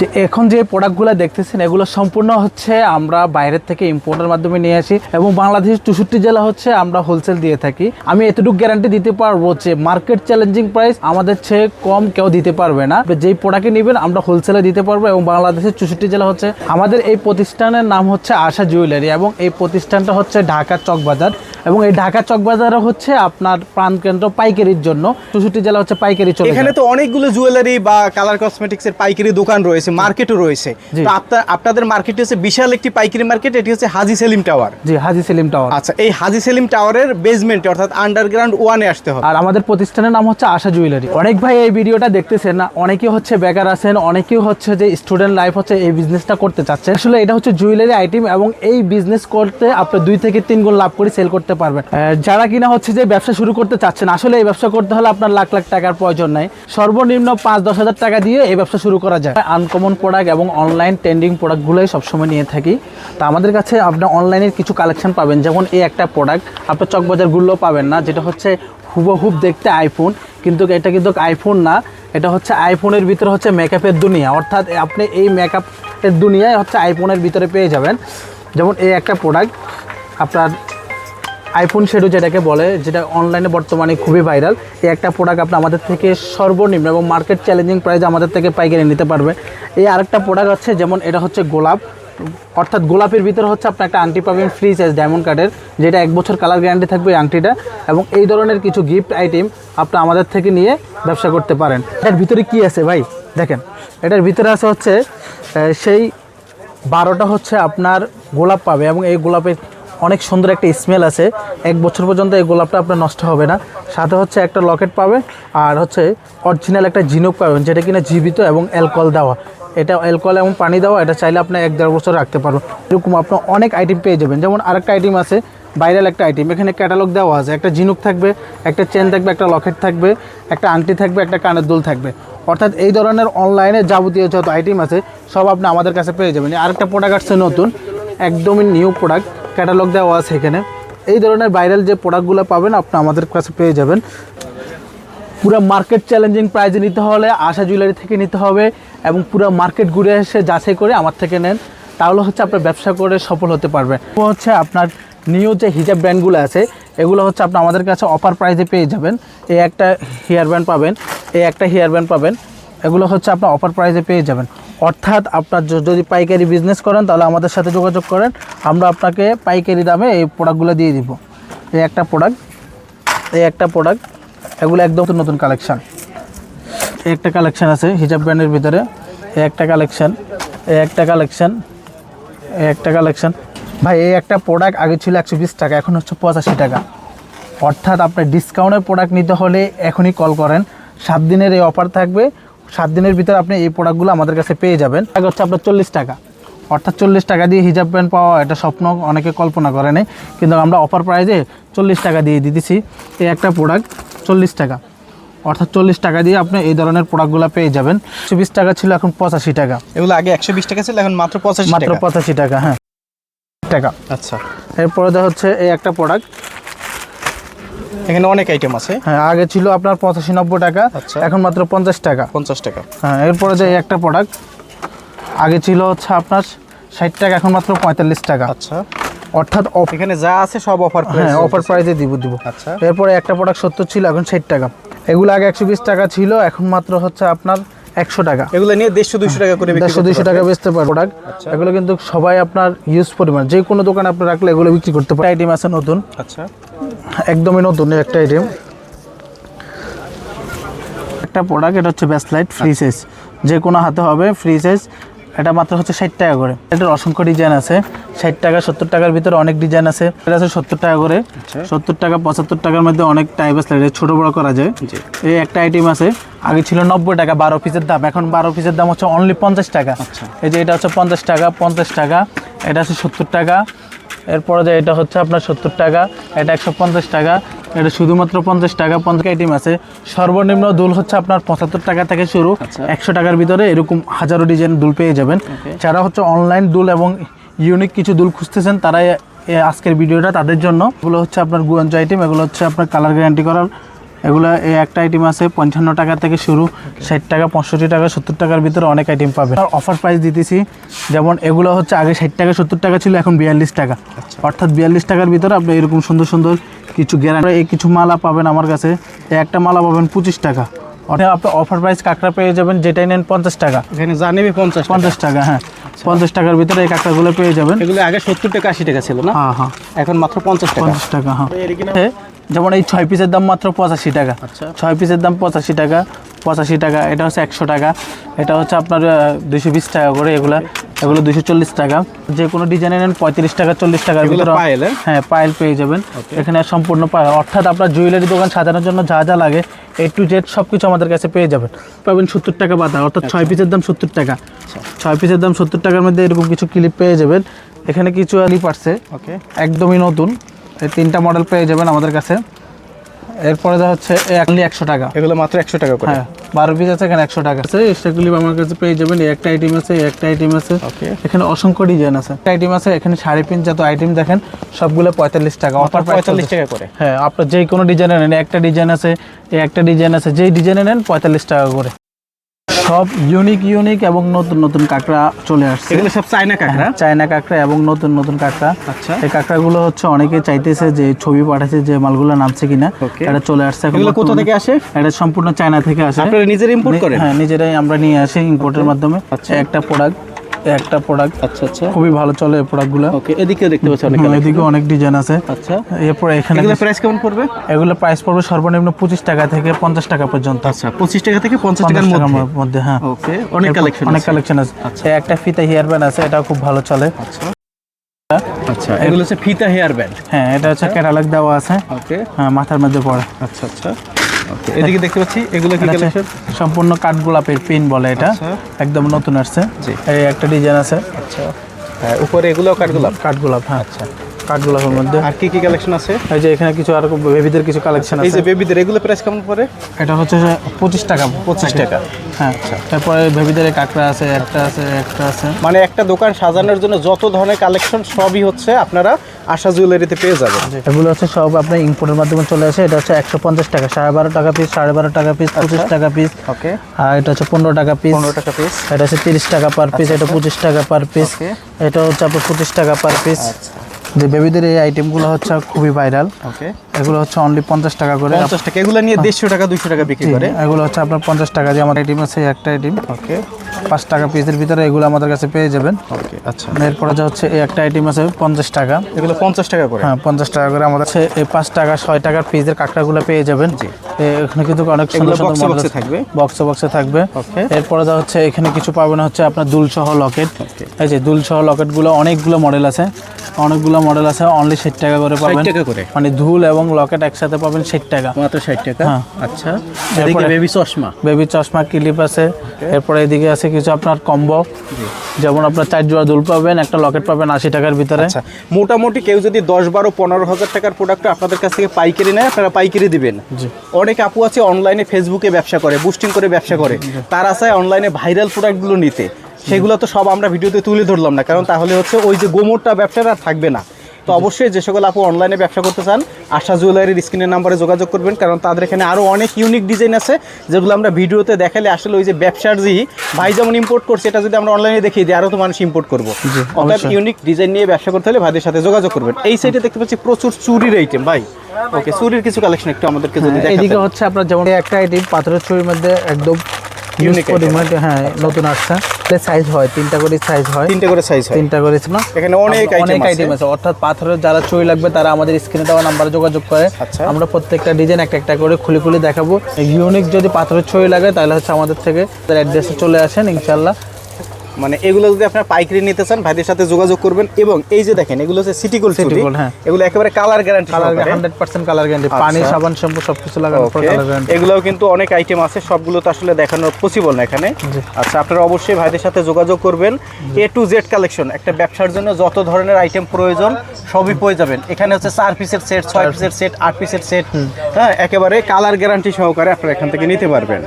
যে এখন যে প্রোডাক্টগুলো দেখতেছেন, এগুলো সম্পূর্ণ হচ্ছে আমরা বাইরের থেকে ইম্পোর্টের মাধ্যমে নিয়ে আসি এবং বাংলাদেশের চৌষট্টি জেলা হচ্ছে আমরা হোলসেল দিয়ে থাকি। আমি এতটুকু গ্যারান্টি দিতে পারব যে মার্কেট চ্যালেঞ্জিং প্রাইস আমাদের চেয়ে কম কেউ দিতে পারবে না। যেই প্রোডাক্টে নেবেন, আমরা হোলসেলে দিতে পারব এবং বাংলাদেশের চৌষট্টি জেলা হচ্ছে, আমাদের এই প্রতিষ্ঠানের নাম হচ্ছে আশা জুয়েলারি এবং এই প্রতিষ্ঠানটা হচ্ছে ঢাকা চকবাজার। এবং এই ঢাকা চকবাজারে হচ্ছে আপনার প্রাণকেন্দ্র পাইকারির জন্য। চৌষট্টি জেলা হচ্ছে পাইকারি চলে এখানে। তো অনেকগুলো জুয়েলারি বা কালার কসমেটিক্স এর পাইকারি দোকান রয়েছে মার্কেটও রয়েছে। তো আপনার আপনাদের মার্কেট হচ্ছে বিশাল একটি পাইকারি মার্কেট এটি হচ্ছে হাজি সেলিম টাওয়ার জি হাজি সেলিম টাওয়ার আচ্ছা এই হাজি সেলিম টাওয়ারের বেসমেন্টে অর্থাৎ আন্ডারগ্রাউন্ড ওয়ানে আসতে হবে। আর আমাদের প্রতিষ্ঠানের নাম হচ্ছে আশা জুয়েলারি অনেক ভাই এই ভিডিওটা দেখতেছেন না অনেকে হচ্ছে বেকার আছেন অনেকেই হচ্ছে যে স্টুডেন্ট লাইফ হচ্ছে এই বিজনেসটা করতে চাচ্ছে আসলে এটা হচ্ছে জুয়েলারি আইটেম এবং এই বিজনেস করতে আপনি দুই থেকে তিন গুণ লাভ করে সেল করতে পারবেন যারা কিনা হচ্ছে যে ব্যবসা শুরু করতে চাচ্ছেন, আসলে এই ব্যবসা করতে হলে আপনার লাখ লাখ টাকার প্রয়োজন নাই। সর্বনিম্ন পাঁচ দশ হাজার টাকা দিয়ে এই ব্যবসা শুরু করা যায়। আনকমন প্রোডাক্ট এবং অনলাইন ট্রেন্ডিং প্রোডাক্টগুলোই সবসময় নিয়ে থাকি। তো আমাদের কাছে আপনার অনলাইনের কিছু কালেকশন পাবেন। যেমন এই একটা প্রোডাক্ট আপনার চকবাজারগুলো পাবেন না, যেটা হচ্ছে হুবহুব দেখতে আইফোন কিন্তু এটা কিন্তু আইফোন না। এটা হচ্ছে আইফোনের ভিতরে হচ্ছে মেকআপের দুনিয়া। অর্থাৎ আপনি এই মেকআপের দুনিয়ায় হচ্ছে আইফোনের ভিতরে পেয়ে যাবেন। যেমন এই একটা প্রোডাক্ট আপনার আইফোন শেডু যেটাকে বলে, যেটা অনলাইনে বর্তমানে খুবই ভাইরাল এই একটা প্রোডাক্ট আপনি আমাদের থেকে সর্বনিম্ন এবং মার্কেট চ্যালেঞ্জিং প্রাইসে আমাদের থেকে পাইকারি নিতে পারবে। এই আরেকটা প্রোডাক্ট হচ্ছে যেমন এটা হচ্ছে গোলাপ। অর্থাৎ গোলাপের ভিতরে হচ্ছে আপনি একটা আংটি পাবেন ফ্রি সাইজ ডায়মন্ড কার্ডের যেটা এক বছর কালার গ্যারান্টি থাকবে এই আংটিটা এবং এই ধরনের কিছু গিফট আইটেম আপনি আমাদের থেকে নিয়ে ব্যবসা করতে পারেন। এটার ভিতরে কি আছে ভাই? দেখেন, এটার ভিতরে আছে হচ্ছে সেই বারোটা হচ্ছে আপনার গোলাপ পাবে এবং এই গোলাপের অনেক সুন্দর একটা স্মেল আছে। এক বছর পর্যন্ত এই গোলাপটা আপনার নষ্ট হবে না। সাথে হচ্ছে একটা লকেট পাবেন, আর হচ্ছে অরিজিনাল একটা জিনুক পাবেন, যেটা কিনা জীবিত এবং অ্যালকোহল দেওয়া। এটা অ্যালকোহল এবং পানি দেওয়া, এটা চাইলে আপনি এক দেড় বছর রাখতে পারবেন। এরকম আপনার অনেক আইটেম পেয়ে যাবেন। যেমন আরেকটা আইটেম আছে ভাইরাল একটা আইটেম এখানে ক্যাটালগ দেওয়া আছে। একটা ঝিনুক থাকবে, একটা চেন থাকবে, একটা লকেট থাকবে, একটা আংটি থাকবে, একটা কানের দুল থাকবে। অর্থাৎ এই ধরনের অনলাইনে যাবতীয় যত আইটেম আছে, সব আপনি আমাদের কাছে পেয়ে যাবেন। আরেকটা প্রোডাক্ট আসছে নতুন, একদমই নিউ প্রোডাক্ট ক্যাটালগ দেওয়া আছে এখানে। এই ধরনের ভাইরাল যে প্রোডাক্টগুলো পাবেন, আপনি আমাদের কাছে পেয়ে যাবেন। পুরো মার্কেট চ্যালেঞ্জিং প্রাইজে নিতে হলে, আশা জুয়েলারি থেকে নিতে হবে এবং পুরো মার্কেট ঘুরে এসে যাচাই করে আমার থেকে নেন। তাহলে হচ্ছে আপনার ব্যবসা করে সফল হতে পারবে। হচ্ছে আপনার নিউ যে হিজাব ব্র্যান্ডগুলো আছে, এগুলো হচ্ছে আপনি আমাদের কাছে অফার প্রাইজে পেয়ে যাবেন। এই একটা হেয়ার ব্যান্ড পাবেন, এই একটা হেয়ার ব্যান্ড পাবেন, এগুলো হচ্ছে আপনার অফার প্রাইজে পেয়ে যাবেন। অর্থাৎ আপনার যদি পাইকারি বিজনেস করেন, তাহলে আমাদের সাথে যোগাযোগ করেন। আমরা আপনাকে পাইকারি দামে এই প্রোডাক্টগুলো দিয়ে দিব। এই একটা প্রোডাক্ট এই একটা প্রোডাক্ট এগুলো একদম নতুন কালেকশান এই একটা কালেকশান আছে হিজাব ব্র্যান্ডের ভিতরে। এই একটা কালেকশান এই একটা কালেকশান এই একটা কালেকশান ভাই, এই একটা প্রোডাক্ট আগে ছিল একশো বিশ টাকা, এখন হচ্ছে পঁচাশি টাকা। অর্থাৎ আপনার ডিসকাউন্টের প্রোডাক্ট নিতে হলে এখনই কল করেন। সাত দিনের এই অফার থাকবে। সাত দিনের ভিতরে আপনি এই প্রোডাক্টগুলো আমাদের কাছে পেয়ে যাবেন। আগে হচ্ছে আপনার চল্লিশ টাকা। অর্থাৎ চল্লিশ টাকা দিয়ে হিজাব প্যান্ট পাওয়া এটা স্বপ্ন অনেকে কল্পনা করে নেই। কিন্তু আমরা অফার প্রাইজে চল্লিশ টাকা দিয়ে দিতেছি। এই একটা প্রোডাক্ট চল্লিশ টাকা। অর্থাৎ চল্লিশ টাকা দিয়ে আপনি এই ধরনের প্রোডাক্টগুলো পেয়ে যাবেন। একশো বিশ টাকা ছিল এখন পঁচাশি টাকা। এগুলো আগে একশো বিশ টাকা ছিল এখন মাত্র পঁচাশি মাত্র পঁচাশি টাকা হ্যাঁ। টাকা। আচ্ছা। এরপরে দেখা হচ্ছে এই একটা প্রোডাক্ট এখানে অনেক আইটেম আছে। হ্যাঁ আগে ছিল আপনার পঁচাশি নব্বই টাকা আচ্ছা। এখন মাত্র পঞ্চাশ টাকা। পঞ্চাশ টাকা। হ্যাঁ এরপরে যে একটা প্রোডাক্ট আগে ছিল হচ্ছে আপনার ষাট টাকা এখন মাত্র পঁয়তাল্লিশ টাকা। আচ্ছা। অর্থাৎ অফ এখানে যা আছে সব অফার হ্যাঁ অফার প্রাইসে দিব দিব। আচ্ছা। এরপরে একটা প্রোডাক্ট সত্তর ছিল এখন ষাট টাকা। এগুলো আগে একশো বিশ টাকা ছিল এখন মাত্র হচ্ছে আপনার একশো টাকা। এগুলো নিয়ে দেড়শো দুশো টাকা করে বিক্রি দেড়শো দুশো টাকা পারবে। বেচতে পারে প্রোডাক্ট এগুলো কিন্তু সবাই আপনার ইউজ পরিমাণ। যে কোনো দোকানে আপনি রাখলে এগুলো বিক্রি করতে পারে আইটেম আছে নতুন। আচ্ছা। একদমই নতুন একটা আইটেম একটা প্রোডাক্ট এটা হচ্ছে ব্যাসলাইট ফ্রি সাইজ যে কোনো হাতে হবে ফ্রি সাইজ এটা মাত্র হচ্ছে ষাট টাকা করে। এটার অসংখ্য ডিজাইন আছে। ষাট টাকা সত্তর টাকার ভিতরে অনেক ডিজাইন আছে। এটা আছে সত্তর টাকা করে। সত্তর টাকা পঁচাত্তর টাকার মধ্যে অনেক টাইপ আছে। ছোটো বড় করা যায়। এই একটা আইটেম আছে। আগে ছিল নব্বই টাকা বারো পিসের দাম। এখন বারো পিসের দাম হচ্ছে অনলি পঞ্চাশ টাকা। এই যে এটা হচ্ছে পঞ্চাশ টাকা পঞ্চাশ টাকা। এটা হচ্ছে সত্তর টাকা। এরপরে যে এটা হচ্ছে আপনার সত্তর টাকা। এটা একশো পঞ্চাশ টাকা। এটা শুধুমাত্র পঞ্চাশ টাকা পঞ্চাশ আইটেম আছে। সর্বনিম্ন দুল হচ্ছে আপনার পঁচাত্তর টাকা থেকে শুরু। একশো টাকার ভিতরে এরকম হাজারো ডিজাইন দুল পেয়ে যাবেন। যারা হচ্ছে অনলাইন দুল এবং ইউনিক কিছু দুল খুঁজতেছেন তারাই এ আজকের ভিডিওটা তাদের জন্য। এগুলো হচ্ছে আপনার গুয়ঞ্জ আইটেম এগুলো হচ্ছে আপনার কালার গ্যারান্টি করার। এগুলো এই একটা আইটেম আছে পঞ্চান্ন টাকা থেকে শুরু। ষাট টাকা পঁয়ষট্টি টাকা সত্তর টাকার ভিতরে অনেক আইটেম পাবে অফার প্রাইস দিতেছি যেমন এগুলো হচ্ছে আগে ষাট টাকা সত্তর টাকা ছিল এখন বিয়াল্লিশ টাকা। অর্থাৎ বিয়াল্লিশ টাকার ভিতরে আপনি এরকম সুন্দর সুন্দর কিছু গ্যারান্টি এই কিছু মালা পাবেন আমার কাছে। একটা মালা পাবেন পঁচিশ টাকা। অর্থাৎ আপনি অফার প্রাইস কাঁকড়া পেয়ে যাবেন যেটাই নেন পঞ্চাশ টাকা। এখানে জানিবি পঞ্চাশ পঞ্চাশ টাকা হ্যাঁ। পঞ্চাশ টাকার ভিতরে এই কাঁকড়াগুলো পেয়ে যাবেন। এগুলো আগে সত্তর টাকা আশি টাকা ছিল না? হ্যাঁ হ্যাঁ। এখন মাত্র পঞ্চাশ টাকা। পঞ্চাশ টাকা হ্যাঁ। যেমন এই ছয় পিসের দাম মাত্র পঁচাশি টাকা। আচ্ছা। ছয় পিসের দাম পঁচাশি টাকা পঁচাশি টাকা এটা হচ্ছে একশো টাকা। এটা হচ্ছে আপনার দুশো বিশ টাকা করে এগুলা। এগুলো দুশো চল্লিশ টাকা। যে কোনো ডিজাইনে নেন পঁয়ত্রিশ টাকা চল্লিশ টাকার ভিতরে হ্যাঁ? হ্যাঁ পায়েল পেয়ে যাবেন। এখানে সম্পূর্ণ পায়েল। অর্থাৎ আপনার জুয়েলারি দোকান সাজানোর জন্য যা যা লাগে এ টু জেড সব কিছু আমাদের কাছে পেয়ে যাবেন। পাবেন সত্তর টাকা বাতা অর্থাৎ ছয় পিসের দাম সত্তর টাকা। ছয় পিসের দাম সত্তর টাকার মধ্যে এরকম কিছু ক্লিপ পেয়ে যাবেন। এখানে কিছু আসছে ওকে। একদমই নতুন। এই তিনটা মডেল পেয়ে যাবেন আমাদের কাছে। এরপরে যা হচ্ছে একলি একশো টাকা। এগুলো মাত্র একশো টাকা করে। হ্যাঁ বারো পিস আছে এখানে একশো টাকা। আছে এক্সট্রা আমার কাছে পেয়ে যাবেন। এই একটা আইটেম আছে এই একটা আইটেম আছে। ওকে এখানে অসংখ্য ডিজাইন আছে। একটা আইটেম আছে এখানে সাড়ে পিন যত আইটেম দেখেন সবগুলো পঁয়তাল্লিশ টাকা। অফার পঁয়তাল্লিশ টাকা করে। হ্যাঁ আপনার যে কোনো ডিজাইনে নেন একটা ডিজাইন আছে এই একটা ডিজাইন আছে যেই ডিজাইনে নেন পঁয়তাল্লিশ টাকা করে। সব ইউনিক ইউনিক এবং নতুন নতুন কাঁকড়া চলে আসছে। এগুলো সব চায়না কাঁকড়া? চায়না কাঁকড়া এবং নতুন নতুন কাঁকড়া। আচ্ছা। এই কাঁকড়াগুলো হচ্ছে অনেকে চাইতেছে যে ছবি পাঠাচ্ছে যে মালগুলো নামছে কিনা। এটা চলে আসছে এগুলো কোথা থেকে আসে? এটা সম্পূর্ণ চায়না থেকে আসে। আপনারা নিজের ইম্পোর্ট করেন? হ্যাঁ নিজেরাই আমরা নিয়ে আসি ইম্পোর্টের মাধ্যমে। আচ্ছা। একটা প্রোডাক্ট একটা প্রোডাক্ট আচ্ছা আচ্ছা। খুবই ভালো চলে এই প্রোডাক্টগুলো ওকে এদিকেও দেখতে পাচ্ছি অনেক এদিকে অনেক ডিজাইন আছে। আচ্ছা। এরপরে এখানে এগুলো প্রাইস কেমন পড়বে? এগুলো প্রাইস পড়বে সর্বনিম্ন পঁচিশ টাকা থেকে পঞ্চাশ টাকা পর্যন্ত। আচ্ছা পঁচিশ টাকা থেকে পঞ্চাশ পঞ্চাশ টাকার টাকার মধ্যে হ্যাঁ। ওকে অনেক কালেকশন অনেক কালেকশন আছে। এই একটা ফিতা হেয়ার ব্যান্ড আছে এটাও খুব ভালো চলে। আচ্ছা। এগুলো হচ্ছে ফিতা হেয়ার ব্যান্ড হ্যাঁ এটা হচ্ছে ক্যাটালগ দেওয়া আছে। ওকে হ্যাঁ মাথার মধ্যে পড়ে। আচ্ছা আচ্ছা। এদিকে দেখতে পাচ্ছি এগুলো কি কালেকশন সম্পূর্ণ কাঠগোলাপের পিন বলে এটা। আচ্ছা। একদম নতুন আসছে। এই একটা ডিজাইন আছে। আচ্ছা। হ্যাঁ উপরে এগুলো কাঠগোলাপ? কাঠগোলাপ হ্যাঁ। আচ্ছা। কাঠগোলাপের মধ্যে। আর কি কি কালেকশন আছে? এই যে এখানে কিছু আর বেবিদের কিছু কালেকশন এই আছে। যে বেবিদের এগুলো প্রাইস কেমন পড়ে? এটা হচ্ছে পঁচিশ টাকা পঁচিশ টাকা। হ্যাঁ তারপরে বেবিদের এই কাঁকড়া আছে একটা আছে একটা আছে। মানে একটা দোকান সাজানোর জন্য যত ধরনের কালেকশন সবই হচ্ছে আপনারা আশা জুয়েলারিতে পেয়ে যাবেন। এগুলো হচ্ছে সব আপনার ইম্পোর্টের মাধ্যমে চলে আসে। এটা হচ্ছে একশো পঞ্চাশ টাকা সাড়ে বারো টাকা পিস সাড়ে বারো টাকা পিস পঁচিশ টাকা পিস ওকে আর এটা হচ্ছে পনেরো টাকা পিস পনেরো টাকা পিস এটা হচ্ছে তিরিশ টাকা পার পিস এটা পঁচিশ টাকা পার পিস. এটা হচ্ছে আপনার পঁচিশ টাকা পার পিস যে বেবিদের এই আইটেমগুলো হচ্ছে খুবই ভাইরাল ওকে এগুলো হচ্ছে অনলি পঞ্চাশ টাকা করে। পঞ্চাশ টাকা। এগুলো নিয়ে দেড়শো টাকা দুইশো টাকা বিক্রি করে। এগুলো হচ্ছে আপনার পঞ্চাশ টাকা যে আমার আইটেম আছে একটা আইটেম ওকে পাঁচ টাকা পিসের ভিতরে এগুলো আমাদের কাছে পেয়ে যাবেন। ওকে আচ্ছা। এরপরে যে হচ্ছে এই একটা আইটেম আছে পঞ্চাশ টাকা। এগুলো পঞ্চাশ টাকা করে। হ্যাঁ পঞ্চাশ টাকা করে আমাদের কাছে এই পাঁচ টাকা ছয় টাকার পিসের কাঁকড়াগুলো পেয়ে যাবেন। এখানে কিন্তু অনেক সুন্দর সুন্দর মডেল থাকবে? বক্সে বক্সে থাকবে। Okay. এরপরে যা হচ্ছে এখানে কিছু পাবেন হচ্ছে আপনার দুলসহ লকেট। এই যে দুলসহ লকেটগুলো অনেকগুলো মডেল আছে। অনেকগুলো মডেল আছে অনলি ষাট টাকা করে পাবেন। টাকা করে? মানে ধুল এবং লকেট একসাথে পাবেন ষাট টাকা। মাত্র ষাট টাকা? হ্যাঁ। আচ্ছা। এদিকে বেবি চশমা? বেবি চশমা ক্লিপ আছে। এরপরে এদিকে আছে কিছু আপনার কম্বো যেমন আপনার চার জোড়া দুল পাবেন একটা লকেট পাবেন আশি টাকার ভিতরে। আচ্ছা। মোটামুটি কেউ যদি দশ বারো পনেরো হাজার টাকার প্রোডাক্ট আপনাদের কাছ থেকে পাইকারি নেয় আপনারা পাইকারি দিবেন। অনেক আপু আছে অনলাইনে ফেসবুকে ব্যবসা করে বুস্টিং করে ব্যবসা করে। তারা চায় অনলাইনে ভাইরাল প্রোডাক্টগুলো নিতে। সেগুলো তো সব আমরা ভিডিওতে তুলে ধরলাম না কারণ তাহলে হচ্ছে ওই যে গোমরটা ব্যবসাটা থাকবে না। তো অবশ্যই যে সকল আপু অনলাইনে ব্যবসা করতে চান আশা জুয়েলারির স্ক্রিনের নাম্বারে যোগাযোগ করবেন কারণ তাদের এখানে আরও অনেক ইউনিক ডিজাইন আছে যেগুলো আমরা ভিডিওতে দেখালে আসলে ওই যে ব্যবসার যে ভাই যেমন ইম্পোর্ট করছে এটা যদি আমরা অনলাইনে দেখিয়ে দিই আরও তো মানুষ ইম্পোর্ট করব। অর্থাৎ ইউনিক ডিজাইন নিয়ে ব্যবসা করতে হলে ভাইদের সাথে যোগাযোগ করবেন। এই সাইডে দেখতে পাচ্ছি প্রচুর চুরির আইটেম ভাই। ওকে চুরির কিছু কালেকশন একটু আমাদেরকে যদি হ্যাঁ, এদিকে হচ্ছে আপনার যেমন একটা আইটেম পাথরের চুরির মধ্যে একদম ইউজ Unique মানে হ্যাঁ নতুন আসছে। সাইজ হয় তিনটা করে সাইজ হয়। তিনটে করে সাইজ হয়। তিনটা করে না এখানে অনেক অনেক আইটেম আছে। অর্থাৎ পাথরের যারা চুরি লাগবে তারা আমাদের স্ক্রিনে দেওয়া নাম্বারে যোগাযোগ করে। আচ্ছা। আমরা প্রত্যেকটা ডিজাইন একটা একটা করে খুলে খুলে দেখাবো। ইউনিক যদি পাথরের ছবি লাগে তাহলে হচ্ছে আমাদের থেকে তার অ্যাড্রেসে চলে আসেন ইনশাল্লাহ মানে এগুলো যদি আপনার পাইকারি নিতে চান ভাইদের সাথে যোগাযোগ করবেন এবং এই যে দেখেন এগুলো হচ্ছে সিটি গোল্ড চুরি gold, হ্যাঁ। এগুলো একেবারে colour guarantee colour hundred percent colour guarantee পানি। সাবান শ্যাম্পু সব কিছু লাগানোর পর কালার গ্যারান্টি এগুলোও কিন্তু অনেক আইটেম আছে সবগুলো তো আসলে দেখানো পসিবল না এখানে। আচ্ছা আপনারা অবশ্যই ভাইদের সাথে যোগাযোগ করবেন। এ টু জেড কালেকশন একটা ব্যবসার জন্য যত ধরনের আইটেম প্রয়োজন সবই পেয়ে যাবেন। এখানে হচ্ছে চার পিসের সেট ছয় পিসের সেট আট পিসের সেট হ্যাঁ একেবারে কালার গ্যারান্টি সহকারে আপনারা এখান থেকে নিতে পারবেন।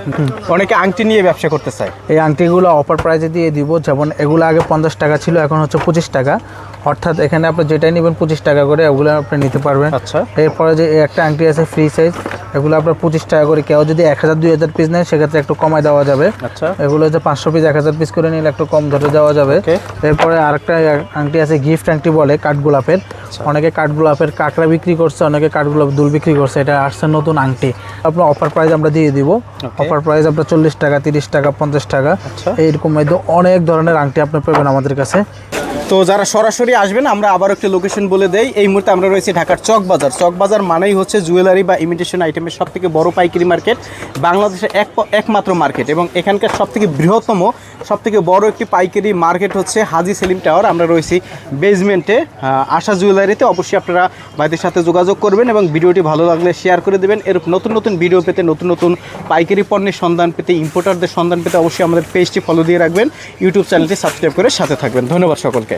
অনেকে আংটি নিয়ে ব্যবসা করতে চায়। এই আংটিগুলো অফার প্রাইসে দিয়ে দিব যেমন এগুলো আগে পঞ্চাশ টাকা ছিল এখন হচ্ছে পঁচিশ টাকা। অর্থাৎ এখানে আপনি যেটাই নেবেন পঁচিশ টাকা করে ওগুলো আপনি নিতে পারবেন। আচ্ছা। এরপরে যে একটা আংটি আছে ফ্রি সাইজ এগুলো আপনার পঁচিশ টাকা করে। কেউ যদি এক হাজার দুই হাজার পিস নেয় সেক্ষেত্রে একটু কমায় দেওয়া যাবে। আচ্ছা। এগুলো হচ্ছে পাঁচশো পিস এক হাজার পিস করে নিলে একটু কম ধরে দেওয়া যাবে. এরপরে আরেকটা আংটি আছে গিফট আংটি বলে কাঠগোলাপের আচ্ছা। অনেকে কাঠগোলাপের কাঁকড়া বিক্রি করছে অনেকে কাঠগোলাপ দুল বিক্রি করছে। এটা আসছে নতুন আংটি। আপনার অফার প্রাইস আমরা দিয়ে দিব। অফার প্রাইস আপনার চল্লিশ টাকা তিরিশ টাকা পঞ্চাশ টাকা। আচ্ছা। এইরকম অনেক ধরনের আংটি আপনি পাবেন আমাদের কাছে। তো যারা সরাসরি আসবেন, আমরা আবার একটা লোকেশন বলে দেই। এই মুহূর্তে আমরা রয়েছি ঢাকার চক বাজার চক বাজার মানেই হচ্ছে জুয়েলারি বা ইমিটেশন আইটেমের সব থেকে বড় পাইকারি মার্কেট বাংলাদেশের এক একমাত্র মার্কেট এবং এখানকার সব থেকে বৃহত্তম সব থেকে বড় একটি পাইকারি মার্কেট হচ্ছে হাজি সেলিম টাওয়ার আমরা রয়েছি বেসমেন্টে আশা জুয়েলারিতে অবশ্যই আপনারা ভাইদের সাথে যোগাযোগ করবেন এবং ভিডিওটি ভালো লাগলে শেয়ার করে দেবেন। এর নতুন নতুন ভিডিও পেতে, নতুন নতুন পাইকারি পণ্যের সন্ধান পেতে ইম্পোর্টারদের সন্ধান পেতে অবশ্যই আমাদের পেজটি ফলো দিয়ে রাখবেন। ইউটিউব চ্যানেলটি সাবস্ক্রাইব করে সাথে থাকবেন। ধন্যবাদ সকলকে।